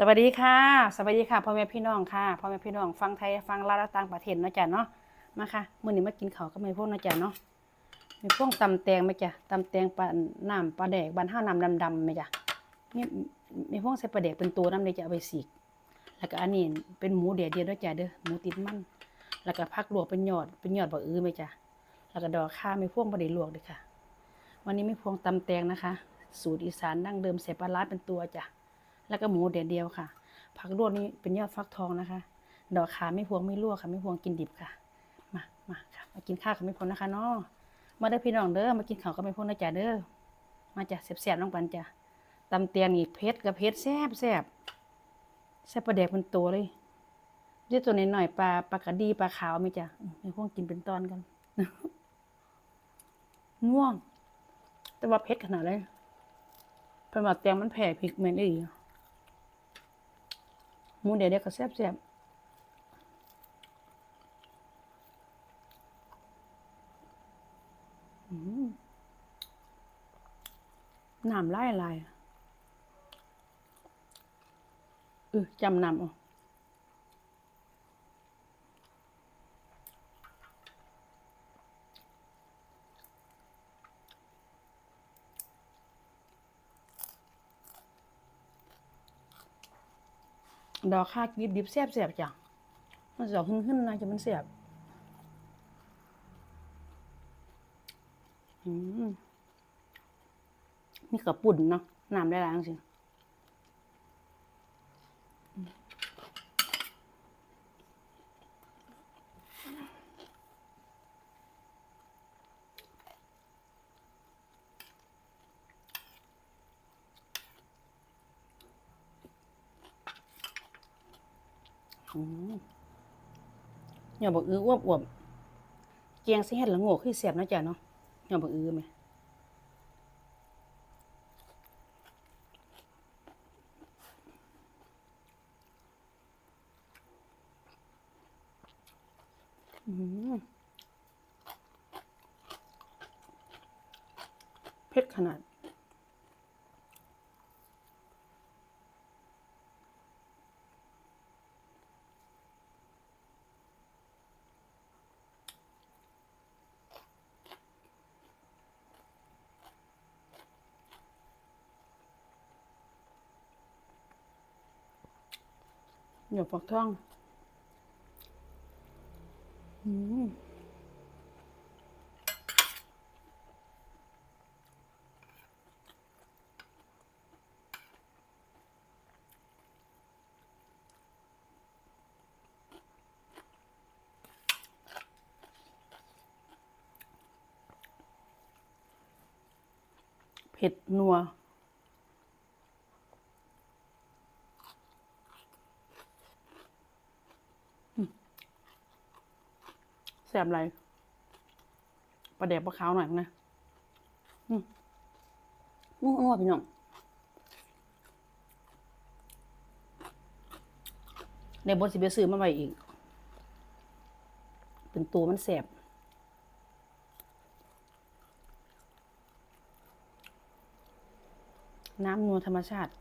สวัสดีค่ะ สวัสดีค่ะพ่อแม่พี่น้องค่ะพ่อแม่พี่น้องฟังไทยฟังลาวและต่างประเทศเนาะจ้ะเนาะมาค่ะมื้อนี้มากินข้าวกับแม่พวกเนาะจ้ะเนาะแม่พวกตำแตงไหมจ้ะตำแตงปลาน้ำปลาแดกบานห้าน้ำดำๆไหมจ้ะนี่แม่พวกใส่ปลาแดกเป็นตัวน้ำเลยจะเอาไปสีกแล้วก็อันนี้เป็นหมูเดียดเดียวด้วยจ้ะเด้อหมูติดมันแล้วก็ผักลวกเป็นยอดเป็นยอดบักอื้อไหมจ้ะแล้วก็ดอกข้าแม่พวกบ่ได้ลวกเลยค่ะ วันนี้แม่พวงตำแตงนะคะ สูตรอีสานดั้งเดิมใส่ปลาร้าเป็นตัวจ้ะ แล้วก็หมูเดียวเดียวค่ะ ผักลวกนี่เป็นยอดฟักทองนะคะ ดอกขาไม่พวงไม่ลวกค่ะ ไม่พวงกินดิบค่ะ มามาค่ะ มากินข้าวกับไม่พวงนะคะเนาะมาเด้พี่น้องเด้อมากินข้าวกับไม่พวงนะจ๊ะเด้อมาจ้ะแซ่บๆน้องปันจ้ะตำเตียงนี่เผ็ดกับเผ็ดแซ่บแซ่บแซ่บปลาแดกเป็นตัวเลยเดี๋ยวตัวน้หน่อยปลาปลากระดีปลาขาวไหมจ้ะไม่พวงกินเป็นตอนกันง่วง แต่ว่าเผ็ดขนาดเลยเพิ่นว่าแตงมันแผ่พริกแมนอีหลี หมูเดี๋ยวเดี๋ยวก็แซ่บแซ่บน้ำลายลายเออจำน้ำเอ่ ดอกข้ากิบดิบแซ่บแซ่บจังมันจะขึ้นขึ้นนะจะมันแซ่บอืมมีกระปุ่นเนาะน้ำได้หลายจริง อืมอย่าบอกอื้ออ้วบอ้วบเกียงสิเฮ็ดละโง่คือแซ่บนะจ้ะเนาะอย่าบอกอื้อไหมอืมเผ็ดขนาด หยกฝักทองอืมเผ็ดนัว แสบอะไรปลาแดกปลาขาวหน่อยนะอืมนัวนัวพี่น้องในบนสิเบซื้อมาไว้อีก เป็นตัวมันแสบน้ำนัวธรรมชาติ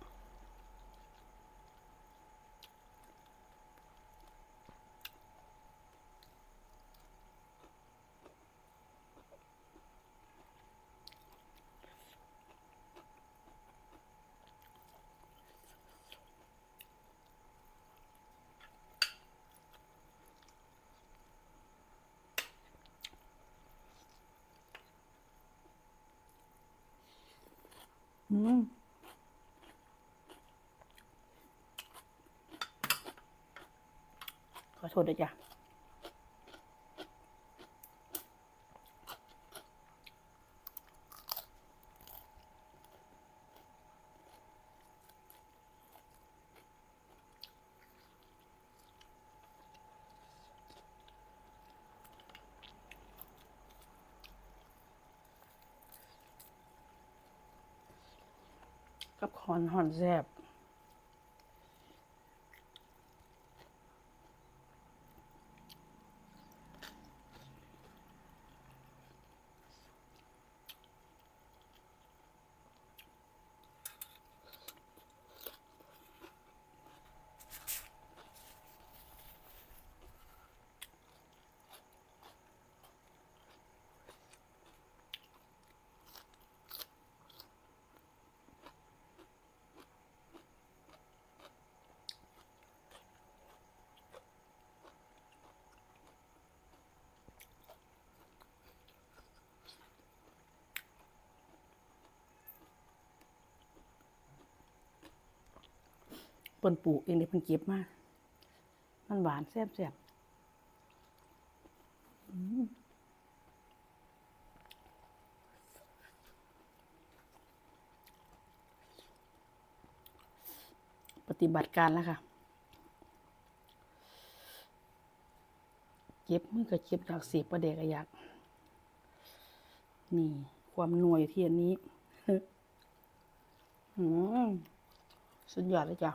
อืมขอโทษด้วยจ้ะ กับคอนหอนแซบ พิ่นปลูกเองเด้เพิ่นเก็บมามันหวานแซ่บๆอืมปฏิบัติการแล้วค่ะเจ็บมือก็เจ็บอยากเสียบประเดกก็อยากนี่ ความหน่วยที่อันนี้อืมสุดยอดเลยจ้ะ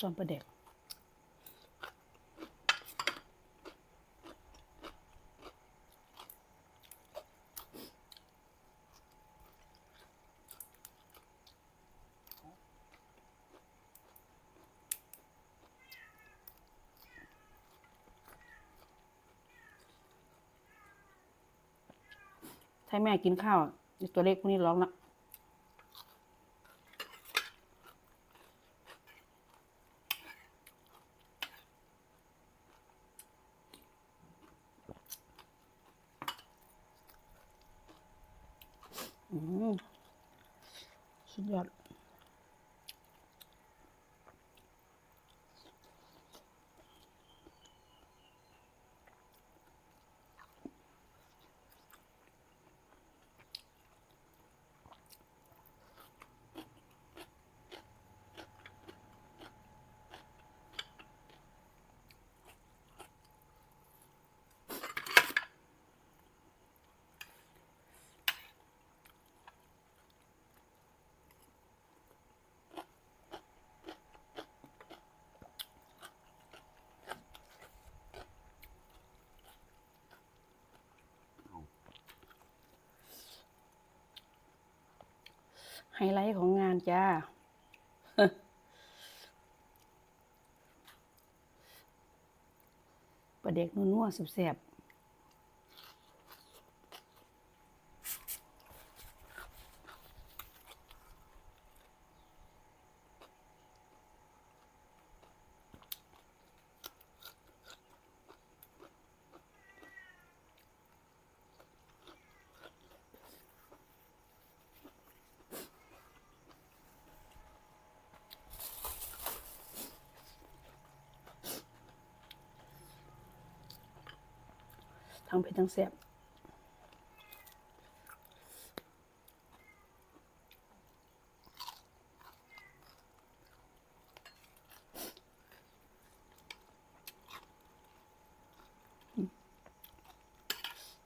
จอมประเด็กถ้าแม่กินข้าวตัวเล็กพวกนี้ร้องละ อืมสุดยอด ไฮไลท์ของงานจ้า ประเด็กนัวๆแสบ ทั้งเผ็ดทั้งแสบ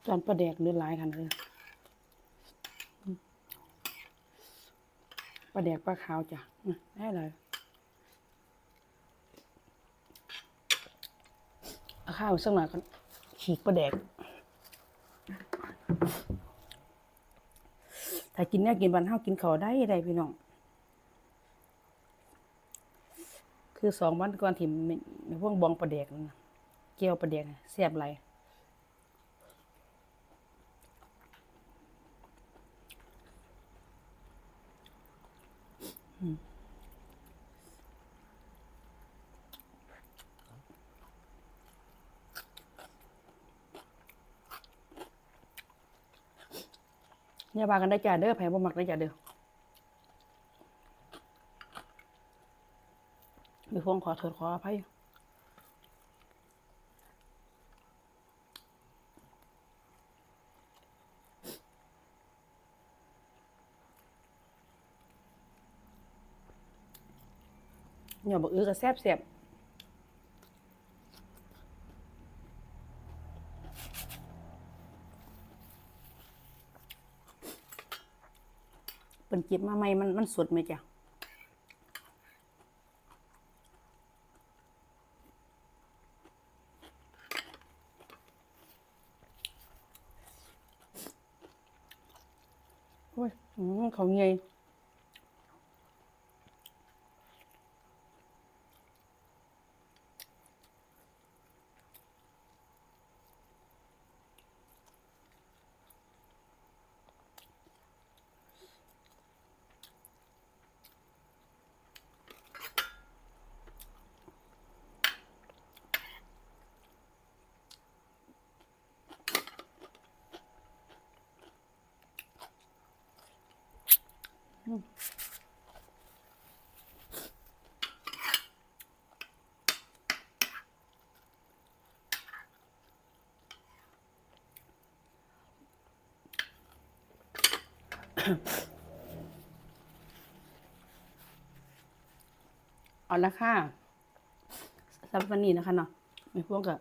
จานประแดกเลือดลายกันเลยปลาแดกปลาขาวจ้ะอืมได้เลยเอาข้าวสักหน่อยก่อน ฉีกปลาแดก ถ้ากินเนี่ยกินวันเฮากินเขาได้ได้พี่น้อง คือสองวันก่อนที่มในพวกบองปลาแดกเกี๊ยวปลาแดกเสียบไหล อย่าว่ากันได้จ้าเด้อไผ่บ่มักได้จ้าเด้อมีพวงขอโทษขออภัยเนี่ยบอกอื้อก็แซ่บแซ่บ นจิบมาใหม่มันมันสดไหมจ้ะอุ้ยเขาเงย เอาละค่ะสำหรับวันนี้นะคะเนาะไม่พ่วงกับ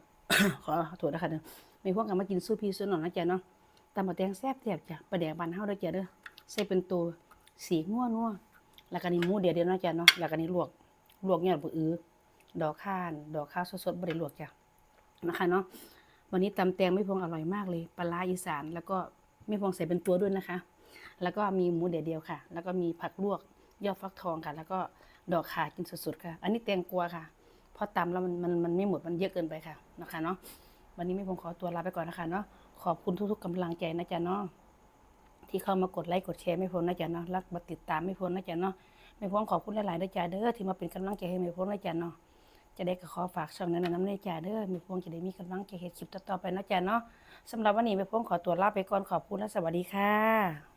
ขอโทษนะคะเด้อไม่พ่วงกับมากินซูพีซูหน่อยนะจ๊ะเนาะตำบักแตงแซ่บแซ่บจ้ะปลาแดงบานเฮาด้อจ้ะเด้อใส่เป็นตัวสีงัวนัวแล้วก็นี่หมูเดียวเดียวนะจ๊ะเนาะแล้วก็นี่ลวกลวกยอดบะอือดอกข้านดอกข้าวสดๆบ่ได้ลวกจ้ะนะคะเนาะวันนี้ตำแตงไม่พวงอร่อยมากเลยปลาร้าอีสาน แล้วก็ไม่พวงใส่เป็นตัวด้วยนะคะ แล้วก็มีหมูเดียวเดียวค่ะ แล้วก็มีผักลวกยอดฟักทองค่ะ แล้วก็ดอกขากินสดๆค่ะ อันนี้แตงกวาค่ะพอตำแล้วมันมันมันไม่หมดมันเยอะเกินไปค่ะนะคะเนาะวันนี้ไม่พงขอตัวลาไปก่อนนะคะเนาะขอบคุณทุกๆกำลังใจนะจ๊ะเนาะที่เข้ามากดไลค์กดแชร์ไม่พ้นนะจ๊ะเนาะรักมาติดตามไม่พ้นนะจ๊ะเนาะไม่พ้นขอบคุณหลายๆนะจ๊ะเด้อที่มาเป็นกำลังใจให้ไม่พ้นนะจ๊ะเนาะจะได้ก็ขอฝากช่องนั้นน้ำในจ่าเด้อไม่พ้นจะได้มีกำลังใจเฮ็ดคลิปต่อๆไปนะจ๊ะเนาะสำหรับวันนี้ไม่พ้นขอตัวลาไปก่อนขอบคุณและสวัสดีค่ะ